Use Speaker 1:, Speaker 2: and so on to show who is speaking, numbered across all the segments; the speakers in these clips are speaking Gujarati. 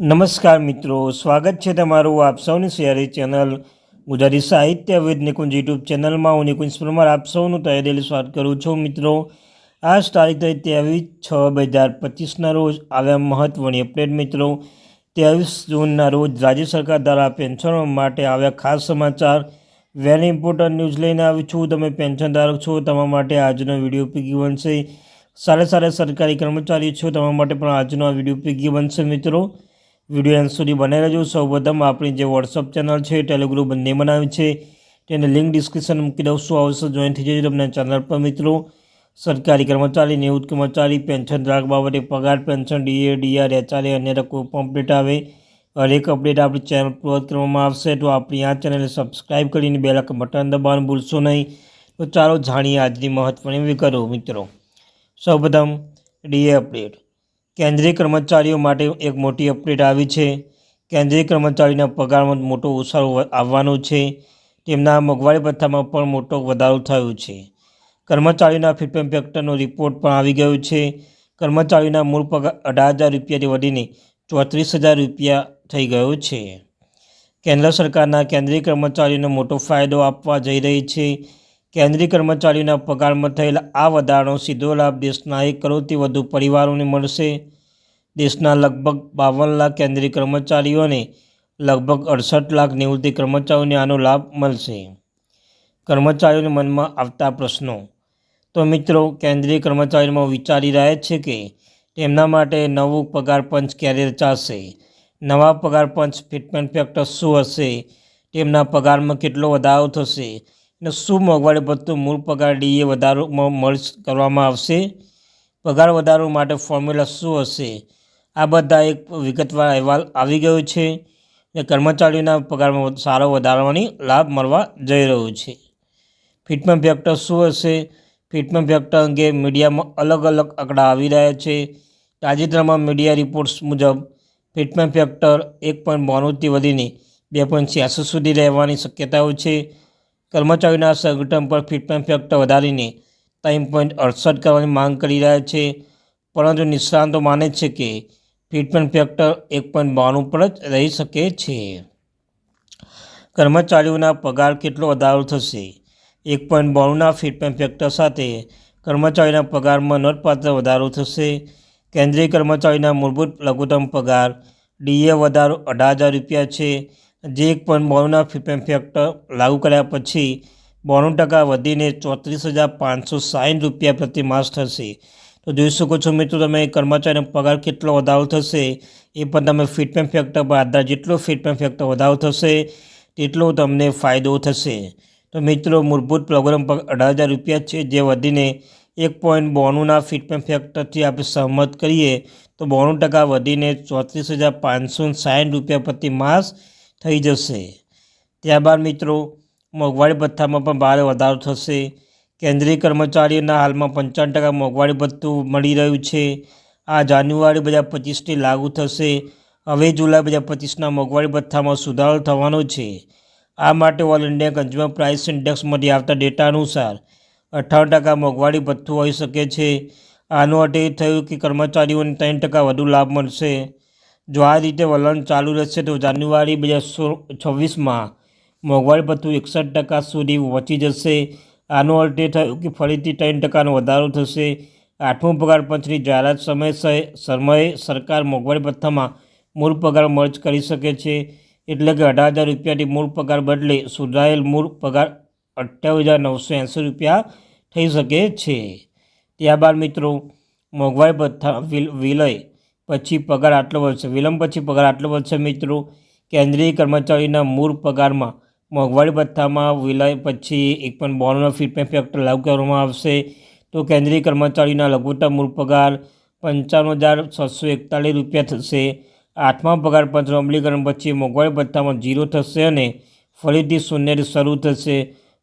Speaker 1: નમસ્કાર મિત્રો, સ્વાગત છે તમારું આપ સૌની શેરી ચેનલ ગુજરાતી સાહિત્ય વિદ નિકુંજ યુટ્યુબ ચેનલમાં. હું નિકુંજ પરમાર, આપ સૌનું તહે દિલ સ્વાગત કરું છું મિત્રો. આજ તારીખ ત્રેવીસ છ બે હજાર પચીસના રોજ આવ્યા મહત્ત્વની અપડેટ મિત્રો. ત્રેવીસ જૂનના રોજ રાજ્ય સરકાર દ્વારા પેન્શનો માટે આવ્યા ખાસ સમાચાર. વેરી ઇમ્પોર્ટન્ટ ન્યૂઝ લઈને આવ્યું છું. તમે પેન્શન ધારક છો, તમારા માટે આજનો વીડિયો પીગી બનશે. સારા સારા સરકારી કર્મચારી છો, તમારા માટે પણ આજનો આ વીડિયો ઉપયોગી બનશે મિત્રો. વીડિયો એન્ડ સુધી બને રહેજો. સૌપ્રથમ આપણી જે વોટ્સઅપ ચેનલ છે ટેલિગ્રુપ બંને બનાવી છે. તેને લિંક ડિસ્ક્રિપ્શન મૂકી દઉં છું. આવશે જોઈન થઈ જજો તમને ચેનલ પર, મિત્રો. સરકારી કર્મચારી, નિવૃત્ત કર્મચારી પેન્શન ગ્રાહક બાબતે પગાર પેન્શન ડીએ ડીઆર એચઆરએ અન્ય કોઈ પણ અપડેટ આવે, હરેક અપડેટ આપણી ચેનલ પર કરવામાં આવશે. તો આપણી આ ચેનલને સબસ્ક્રાઈબ કરીને બે લાખ બટન દબાવવાનું ભૂલશો નહીં. તો ચાલો જાણીએ આજની મહત્ત્વની વિગતો, મિત્રો. સૌપ્રથમ ડીએ અપડેટ કેન્દ્રીય કર્મચારીઓ માટે એક મોટી અપડેટ આવી છે. કેન્દ્રીય કર્મચારીના પગારમાં મોટો ઉછાળો આવવાનો છે. તેમના મોંઘવારી ભથ્થામાં પણ મોટો વધારો થયો છે. કર્મચારીના ફિટમેન્ટ ફેક્ટરનો રિપોર્ટ પણ આવી ગયો છે. કર્મચારીના મૂળ પગાર અઢાર હજાર રૂપિયાથી વધીને ચોત્રીસ હજાર રૂપિયા થઈ ગયો છે. કેન્દ્ર સરકારના કેન્દ્રીય કર્મચારીઓને મોટો ફાયદો આપવા જઈ રહી છે. કેન્દ્રીય કર્મચારીઓના પગારમાં થયેલા આ વધારાનો સીધો લાભ દેશના એક કરોડથી વધુ પરિવારોને મળશે. દેશના લગભગ બાવન લાખ કેન્દ્રીય કર્મચારીઓને લગભગ અડસઠ લાખ નિવૃત્તિ કર્મચારીઓને આનો લાભ મળશે. કર્મચારીઓને મનમાં આવતા પ્રશ્નો. તો મિત્રો, કેન્દ્રીય કર્મચારીઓમાં વિચારી રહ્યા છે કે તેમના માટે નવું પગાર પંચ ક્યારે રચાશે? નવા પગાર પંચ ફિટમેન્ટ ફેક્ટર શું હશે? તેમના પગારમાં કેટલો વધારો થશે? અને શું મોંઘવારી ભથ્થું મૂળ પગાર ડીએ વધારોમાં મર્જ કરવામાં આવશે? પગાર વધારો માટે ફોર્મ્યુલા શું હશે? આ બધા એક વિગતવાર અહેવાલ આવી ગયો છે અને કર્મચારીઓના પગારમાં સારો વધારવાની લાભ મળવા જઈ રહ્યો છે. ફિટમેન્ટ ફેક્ટર શું હશે? ફિટમેન્ટ ફેક્ટર અંગે મીડિયામાં અલગ અલગ આંકડા આવી રહ્યા છે. તાજેતરમાં મીડિયા રિપોર્ટ્સ મુજબ ફિટમેન્ટ ફેક્ટર એક પોઈન્ટ બોણુંથી વધીને બે પોઈન્ટ છ્યાસી સુધી રહેવાની શક્યતાઓ છે. કર્મચારીઓના સંગઠન પર ફિટમેન્ટ ફેક્ટર વધારીને ત્રણ પોઈન્ટ અડસઠ કરવાની માંગ કરી રહ્યા છે. પરંતુ નિષ્ણાંતો માને છે કે ફિટમેન્ટ ફેક્ટર એક પોઈન્ટ બાણું પર જ રહી શકે છે. કર્મચારીઓના પગાર કેટલો વધારો થશે? એક પોઈન્ટ બાણુંના ફિટમેન્ટ ફેક્ટર સાથે કર્મચારીના પગારમાં નોંધપાત્ર વધારો થશે. કેન્દ્રીય કર્મચારીના મૂળભૂત લઘુત્તમ પગાર ડીએ વધારો અઢાર હજાર રૂપિયા છે. જે એક પોઈન્ટ ફિટમેન્ટ ફેક્ટર લાગુ કર્યા પછી બોણું ટકા વધીને ચોત્રીસ હજાર પાંચસો સાઠ રૂપિયા પ્રતિ માસ થશે. તો જોઈ શકો છો મિત્રો તમે કર્મચારીનો પગાર કેટલો વધારો થશે એ પણ તમે ફિટમેન્ટ ફેક્ટર પર આધાર જેટલો ફિટમેન્ટ ફેક્ટર વધારો થશે તેટલો તમને ફાયદો થશે. તો મિત્રો મૂળભૂત પ્રોગ્રામ પર અઢાર હજાર રૂપિયા છે જે વધીને એક પોઈન્ટ બોણુંના ફિટમેન્ટ ફેક્ટરથી આપણે સહમત કરીએ તો બોણું ટકા વધીને ચોત્રીસ હજાર પાંચસો સાઠ રૂપિયા પ્રતિ માસ થઈ જશે. ત્યારબાદ મિત્રો, મોંઘવારી ભથ્થામાં પણ ભારે વધારો થશે. કેન્દ્રીય કર્મચારીઓના હાલમાં પંચાવન ટકા મોંઘવારી ભથ્થું મળી રહ્યું છે. આ જાન્યુઆરી બે હજાર પચીસથી લાગુ થશે. હવે જુલાઈ બે હજાર પચીસના મોંઘવારી ભથ્થામાં સુધારો થવાનો છે. આ માટે ઓલ ઇન્ડિયા કન્ઝ્યુમર પ્રાઇસ ઇન્ડેક્સમાંથી આવતા ડેટા અનુસાર અઠ્ઠાવન ટકા મોંઘવારી ભથ્થું હોઈ શકે છે. આનો અર્થ એ થયું કે કર્મચારીઓને ત્રણ ટકા વધુ લાભ મળશે. જો આ રીતે વલણ ચાલુ રહેશે તો જાન્યુઆરી બે હજાર છવ્વીસમાં મોંઘવારી ભથ્થું એકસઠ ટકા સુધી વચી જશે. આનો અર્થ એ થયો કે ફરીથી ત્રણ ટકાનો વધારો થશે. આઠમું પગાર પંચની જાહેરાત સમય સમયે સરકાર મોંઘવારી ભથ્થામાં મૂળ પગાર મર્જ કરી શકે છે. એટલે કે અઢાર હજાર રૂપિયાથી મૂળ પગાર બદલે સુધારેલ મૂળ પગાર અઠ્યાવીસ હજાર નવસો એંસી રૂપિયા થઈ શકે છે. ત્યારબાદ મિત્રો, મોંઘવારી ભથ્થા વિલય પછી પગાર આટલો વધશે. વિલંબ પછી પગાર આટલો વધશે મિત્રો. કેન્દ્રીય કર્મચારીના મૂળ પગારમાં મોંઘવારી ભથ્થામાં વિલય પછી એક પણ બોર્ડનો ફીડબેક ફેક્ટર લાગુ કરવામાં આવશે. તો કેન્દ્રીય કર્મચારીના લઘુત્તમ મૂળ પગાર પંચાવન હજાર છસો એકતાલીસ રૂપિયા થશે. આઠમા પગાર પંચનું અમલીકરણ પછી મોંઘવારી ભથ્થામાં ઝીરો થશે અને ફરીથી શૂન્યથી શરૂ થશે.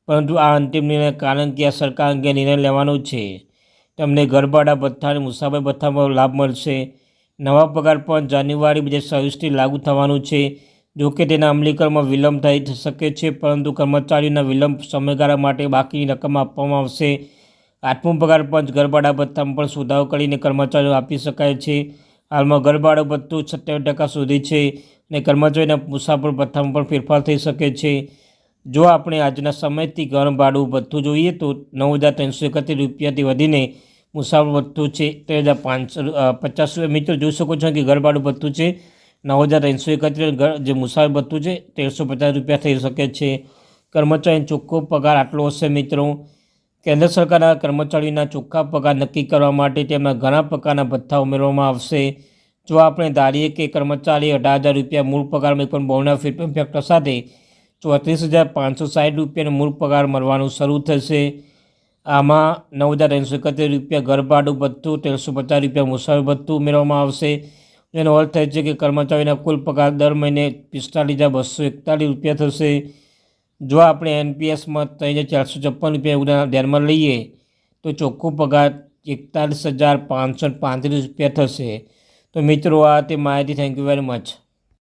Speaker 1: પરંતુ આ અંતિમ નિર્ણય કારણ કે આ સરકાર અંગે નિર્ણય લેવાનો છે. તમને ઘરભાડા ભથ્થા અને મુસાફરી ભથ્થામાં લાભ મળશે. નવા પગાર પણ જાન્યુઆરી બે હજાર છવ્વીસથી લાગુ થવાનું છે. જોકે તેના અમલીકરણમાં વિલંબ થઈ શકે છે, પરંતુ કર્મચારીઓના વિલંબ સમયગાળા માટે બાકીની રકમ આપવામાં આવશે. આઠમું પગાર પંચ ઘરભાડા ભથ્થામાં પણ સુધારો કરીને કર્મચારીઓ આપી શકાય છે. હાલમાં ઘરભાડું ભથ્થું સત્યાવીસ ટકા સુધી છે અને કર્મચારીના મુસાફર ભથ્થામાં પણ ફેરફાર થઈ શકે છે. જો આપણે આજના સમયથી ઘર ભાડું ભથ્થું જોઈએ તો નવ હજાર ત્રણસો એકત્રીસ રૂપિયાથી વધીને મુસાફર ભથ્થું છે, તેર હજાર પાંચસો પચાસ રૂપિયા મિત્રો જોઈ શકો છો કે ઘરભાડું ભથ્થું છે, નવ હજાર ત્રણસો એકત્રીસ જે મુસાફર ભથ્થું છે, તેરસો પચાસ રૂપિયા થઈ શકે છે. કર્મચારીનો ચોખ્ખો પગાર આટલો હશે મિત્રો. કેન્દ્ર સરકારના કર્મચારીના ચોખ્ખા પગાર નક્કી કરવા માટે તેમના ઘણા પ્રકારના ભથ્થા ઉમેરવામાં આવશે. જો આપણે ધારીએ કે કર્મચારી અઢાર હજાર રૂપિયા મૂળ પગારમાં પણ બોનફિટ ફેક્ટર સાથે ચોત્રીસ હજાર પાંચસો સાઠ રૂપિયાનો મૂળ પગાર મળવાનું શરૂ થશે. આમાં નવ હજાર ત્રણસો એકત્રીસ રૂપિયા ઘરભાડું ભથ્થું ત્રણસો પચાસ રૂપિયા મુસાફરી ભથ્થું ઉમેરવામાં આવશે. જેનો અર્થ થાય છે કે કર્મચારીના કુલ પગાર દર મહિને પિસ્તાલીસ હજાર બસો એકતાલીસ રૂપિયા થશે. જો આપણે એનપીએસમાં ત્રણ હજાર ચારસો છપ્પન રૂપિયા ઉદાહરણ ધ્યાનમાં લઈએ, તો ચોખ્ખો પગાર એકતાલીસ હજાર પાંચસો પાંત્રીસ રૂપિયા થશે. તો મિત્રો, આ તે માહિતી. Thank you very much